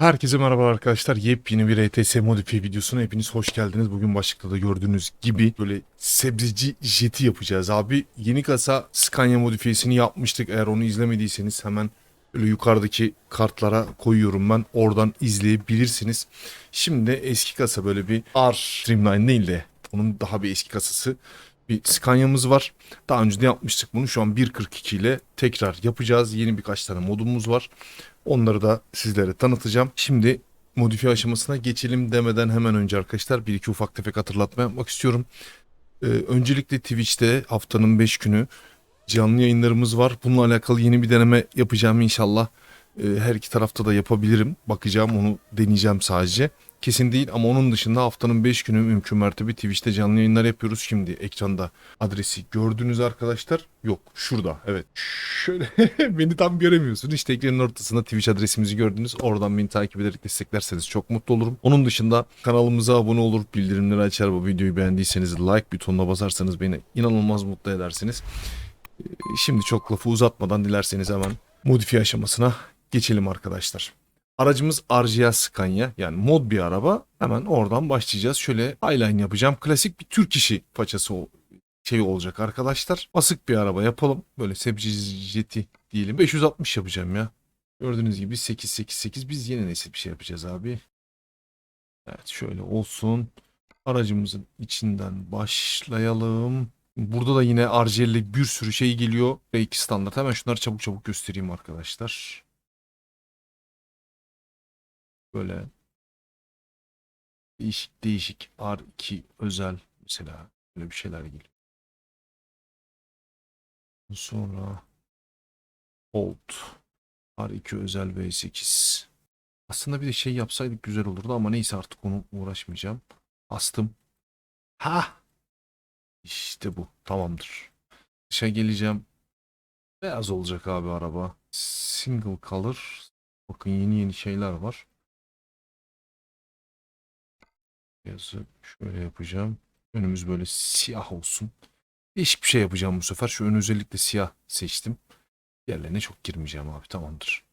Herkese merhaba arkadaşlar. Yepyeni bir ETS modifiye videosuna hepiniz hoş geldiniz. Bugün başlıkta da gördüğünüz gibi böyle sebzeci jeti yapacağız abi. Yeni kasa Scania modifiyesini yapmıştık. Eğer onu izlemediyseniz hemen böyle yukarıdaki kartlara koyuyorum ben. Oradan izleyebilirsiniz. Şimdi eski kasa böyle bir R Streamline değil de onun daha bir eski kasası bir Scania'mız var. Daha önce de yapmıştık bunu. Şu an 1.42 ile tekrar yapacağız. Yeni birkaç tane modumuz var. Onları da sizlere tanıtacağım. Şimdi modifiye aşamasına geçelim demeden hemen önce arkadaşlar bir iki ufak tefek hatırlatma yapmak istiyorum. Ee, öncelikle Twitch'te haftanın 5 günü canlı yayınlarımız var. Bununla alakalı yeni bir deneme yapacağım inşallah. Ee, her iki tarafta da yapabilirim. Bakacağım onu deneyeceğim sadece. Kesin değil ama onun dışında haftanın 5 günü mümkün mertebe Twitch'te canlı yayınlar yapıyoruz. Şimdi ekranda adresi gördünüz arkadaşlar. Yok şurada evet. Şöyle beni tam göremiyorsunuz. İşte ekranın ortasında Twitch adresimizi gördünüz. Oradan beni takip ederek desteklerseniz çok mutlu olurum. Onun dışında kanalımıza abone olur, bildirimleri açar. Bu videoyu beğendiyseniz like butonuna basarsanız beni inanılmaz mutlu edersiniz. Ee, Şimdi çok lafı uzatmadan dilerseniz hemen modifiye aşamasına geçelim arkadaşlar. Aracımız RGA Scania yani mod bir araba. Hemen oradan başlayacağız. Şöyle highline yapacağım. Klasik bir Türk işi façası o- şey olacak arkadaşlar. Basık bir araba yapalım. Böyle sebze diyelim. 560 yapacağım ya. Gördüğünüz gibi 888 biz yeni nesil bir şey yapacağız abi. Evet şöyle olsun. Aracımızın içinden başlayalım. Burada da yine RGL'li bir sürü şey geliyor. R2 standart. Hemen şunları çabuk çabuk göstereyim arkadaşlar. Böyle değişik değişik R2 özel mesela böyle bir şeyler geliyor. Sonra Old R2 özel V8. Aslında bir de şey yapsaydık güzel olurdu ama neyse artık onu uğraşmayacağım. Bastım. Ha! İşte bu. Tamamdır. Dışa geleceğim. Beyaz olacak abi araba. Single color. Bakın yeni yeni şeyler var. Beyazı şöyle yapacağım. Önümüz böyle siyah olsun. Değişik bir şey yapacağım bu sefer. Şu ön özellikle siyah seçtim. Diğerlerine çok girmeyeceğim abi. Tamamdır.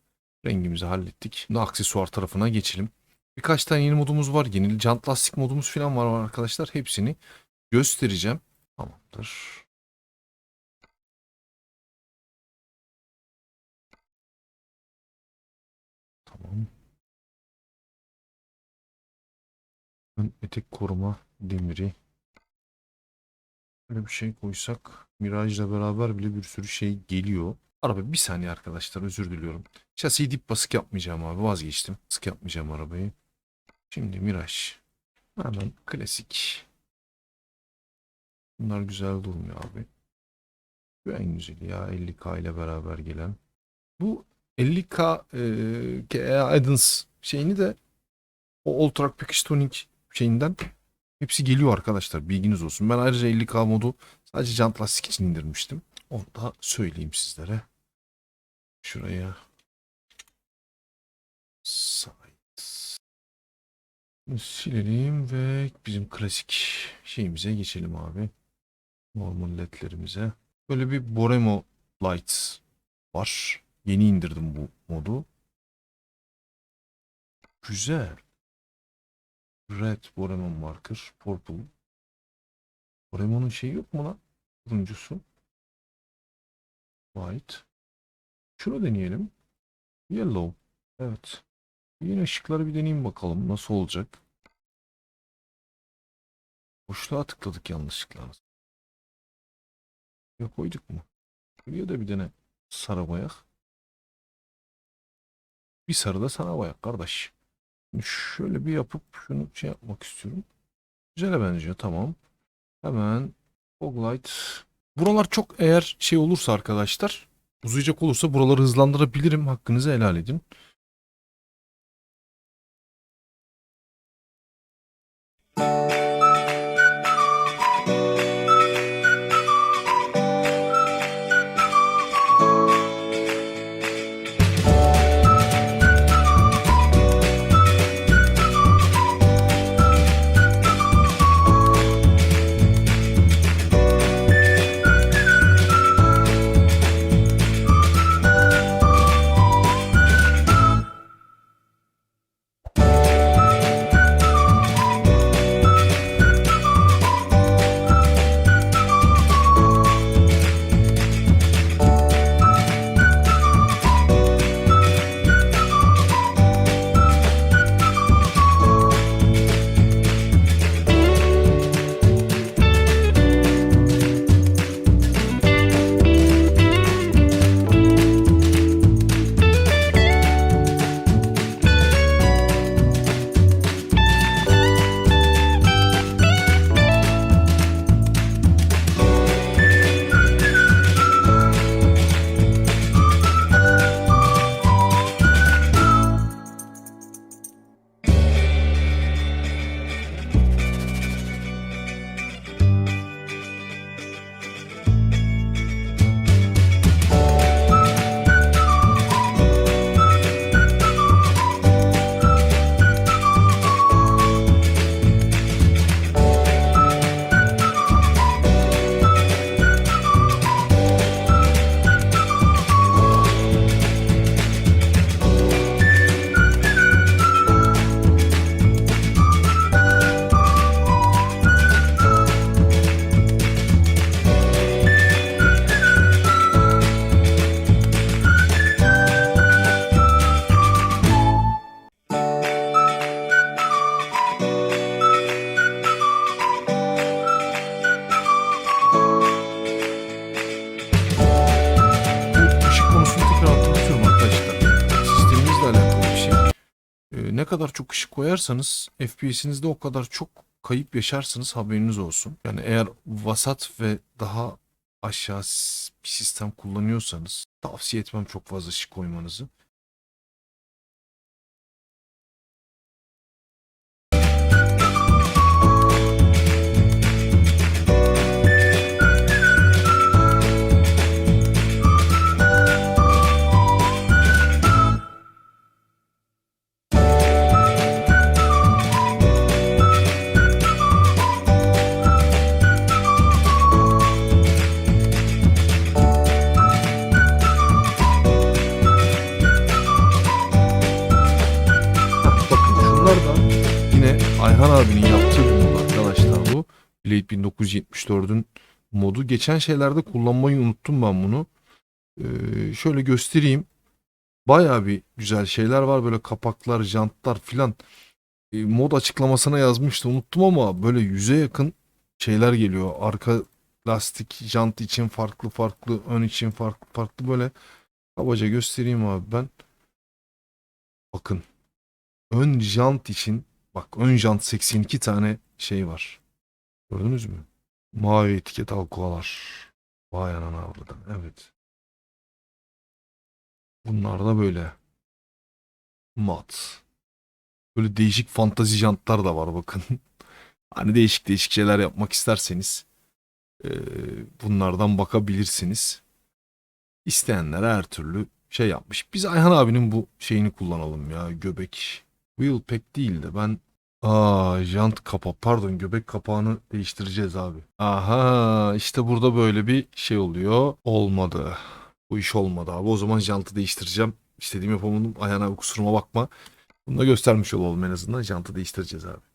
Rengimizi hallettik. Şimdi aksesuar tarafına geçelim. Birkaç tane yeni modumuz var. Yeni jant lastik modumuz falan var arkadaşlar. Hepsini göstereceğim. Tamamdır. Ön etek koruma demiri. Böyle bir şey koysak Mirage'la beraber bile bir sürü şey geliyor. Araba bir saniye arkadaşlar özür diliyorum. Şasiyi dip basık yapmayacağım abi vazgeçtim. Sık yapmayacağım arabayı. Şimdi Mirage. Hemen klasik. Bunlar güzel durmuyor abi. Bu en güzeli ya 50k ile beraber gelen. Bu 50k e, KE Addons şeyini de o All Track Package Tuning şeyinden hepsi geliyor arkadaşlar bilginiz olsun. Ben ayrıca 50k modu sadece jant lastik için indirmiştim. Onu da söyleyeyim sizlere. Şuraya site Bunu silelim ve bizim klasik şeyimize geçelim abi. Normal ledlerimize. Böyle bir Boremo Lights var. Yeni indirdim bu modu. Güzel. Red Boremon Marker. Purple. Boremon'un şeyi yok mu lan? Turuncusu. White. Şunu deneyelim. Yellow. Evet. Yine ışıkları bir deneyeyim bakalım. Nasıl olacak? Boşluğa tıkladık yanlışlıkla. Ya koyduk mu? Buraya da bir tane sarı boyak. Bir sarı da sana boyak kardeş. Şöyle bir yapıp şunu şey yapmak istiyorum. Güzele benziyor tamam. Hemen Foglight. Buralar çok eğer şey olursa arkadaşlar uzayacak olursa buraları hızlandırabilirim. Hakkınızı helal edin. Ne kadar çok ışık koyarsanız FPS'inizde o kadar çok kayıp yaşarsınız haberiniz olsun. Yani eğer vasat ve daha aşağı bir sistem kullanıyorsanız tavsiye etmem çok fazla ışık koymanızı. Geçen şeylerde kullanmayı unuttum ben bunu. Ee, şöyle göstereyim. Baya bir güzel şeyler var. Böyle kapaklar, jantlar filan. Ee, mod açıklamasına yazmıştı unuttum ama böyle yüze yakın şeyler geliyor. Arka lastik, jant için farklı farklı, ön için farklı farklı böyle. Kabaca göstereyim abi ben. Bakın. Ön jant için bak ön jant 82 tane şey var. Gördünüz mü? Mavi etiket alkolar. Vay anana avradan. Evet. Bunlar da böyle. Mat. Böyle değişik fantazi jantlar da var bakın. Hani değişik değişik şeyler yapmak isterseniz eee, bunlardan bakabilirsiniz. İsteyenlere her türlü şey yapmış. Biz Ayhan abinin bu şeyini kullanalım ya göbek. Wheel pack değil de ben Aa jant kapa pardon göbek kapağını değiştireceğiz abi. Aha işte burada böyle bir şey oluyor. Olmadı. Bu iş olmadı abi. O zaman jantı değiştireceğim. İstediğim yapamadım. Abi kusuruma bakma. Bunu da göstermiş olalım en azından. Jantı değiştireceğiz abi.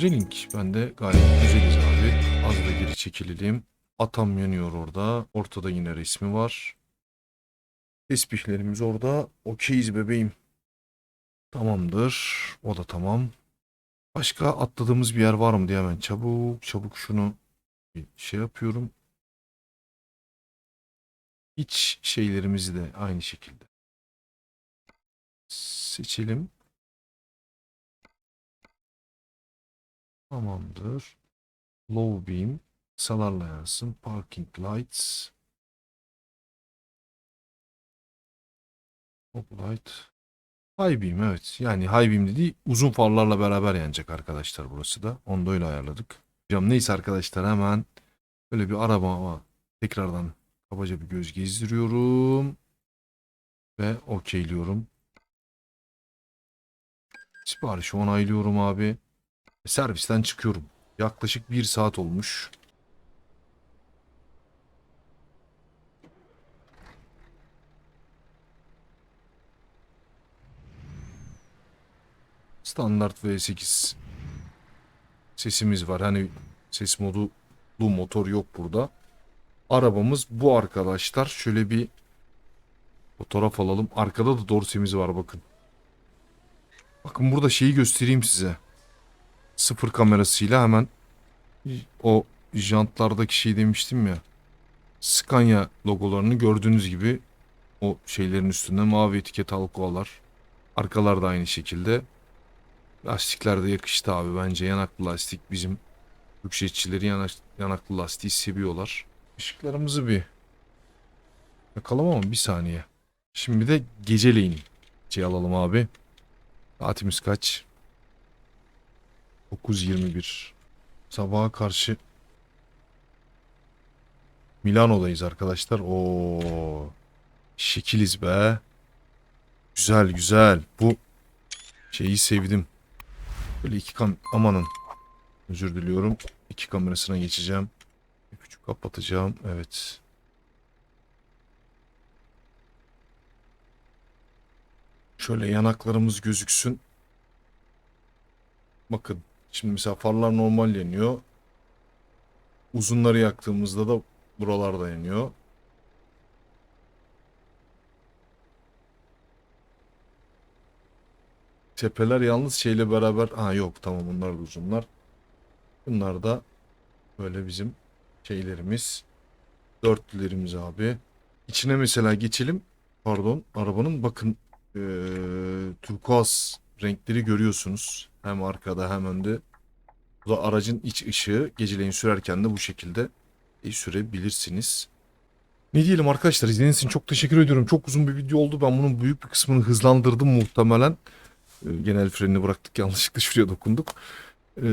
Güzeling. Ben de gayet güzeliz abi. Az da geri çekilelim. Atam yanıyor orada. Ortada yine resmi var. Tesbihlerimiz orada. Okeyiz bebeğim. Tamamdır. O da tamam. Başka atladığımız bir yer var mı diye hemen çabuk çabuk şunu bir şey yapıyorum. İç şeylerimizi de aynı şekilde seçelim. Tamamdır. Low beam. Salarla yansın. Parking lights. Top light. High beam evet. Yani high beam dediği uzun farlarla beraber yanacak arkadaşlar burası da. Onu da öyle ayarladık. Hocam neyse arkadaşlar hemen böyle bir araba tekrardan kabaca bir göz gezdiriyorum. Ve okeyliyorum. Siparişi onaylıyorum abi. Servisten çıkıyorum. Yaklaşık bir saat olmuş. Standart V8 sesimiz var. Hani ses modu bu motor yok burada. Arabamız bu arkadaşlar. Şöyle bir fotoğraf alalım. Arkada da dorsemiz var bakın. Bakın burada şeyi göstereyim size. Sıfır kamerasıyla hemen o jantlardaki şey demiştim ya. Scania logolarını gördüğünüz gibi o şeylerin üstünde mavi etiket halkalar. Arkalar da aynı şekilde. Lastikler de yakıştı abi bence. Yanaklı lastik bizim yükseltçileri yanak, yanaklı lastiği seviyorlar. Işıklarımızı bir yakalım ama bir saniye. Şimdi de geceleyin şey alalım abi. Saatimiz kaç? 9.21. Sabaha karşı Milano'dayız arkadaşlar. Oo. Şekiliz be. Güzel güzel. Bu şeyi sevdim. Böyle iki kam amanın. Özür diliyorum. İki kamerasına geçeceğim. Küçük kapatacağım. Evet. Şöyle yanaklarımız gözüksün. Bakın. Şimdi mesela farlar normal yanıyor. Uzunları yaktığımızda da buralarda yanıyor. Tepeler yalnız şeyle beraber... Ha yok tamam bunlar da uzunlar. Bunlar da böyle bizim şeylerimiz. Dörtlülerimiz abi. İçine mesela geçelim. Pardon arabanın bakın eee turkuaz renkleri görüyorsunuz. Hem arkada hem önde. Bu da aracın iç ışığı. Geceleyin sürerken de bu şekilde e, sürebilirsiniz. Ne diyelim arkadaşlar izlediğiniz için çok teşekkür ediyorum. Çok uzun bir video oldu. Ben bunun büyük bir kısmını hızlandırdım muhtemelen. Ee, genel frenini bıraktık yanlışlıkla şuraya dokunduk. Ee,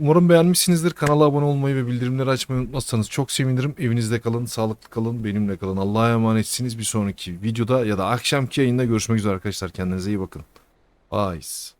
umarım beğenmişsinizdir. Kanala abone olmayı ve bildirimleri açmayı unutmazsanız çok sevinirim. Evinizde kalın, sağlıklı kalın, benimle kalın. Allah'a emanetsiniz. Bir sonraki videoda ya da akşamki yayında görüşmek üzere arkadaşlar. Kendinize iyi bakın. Paz.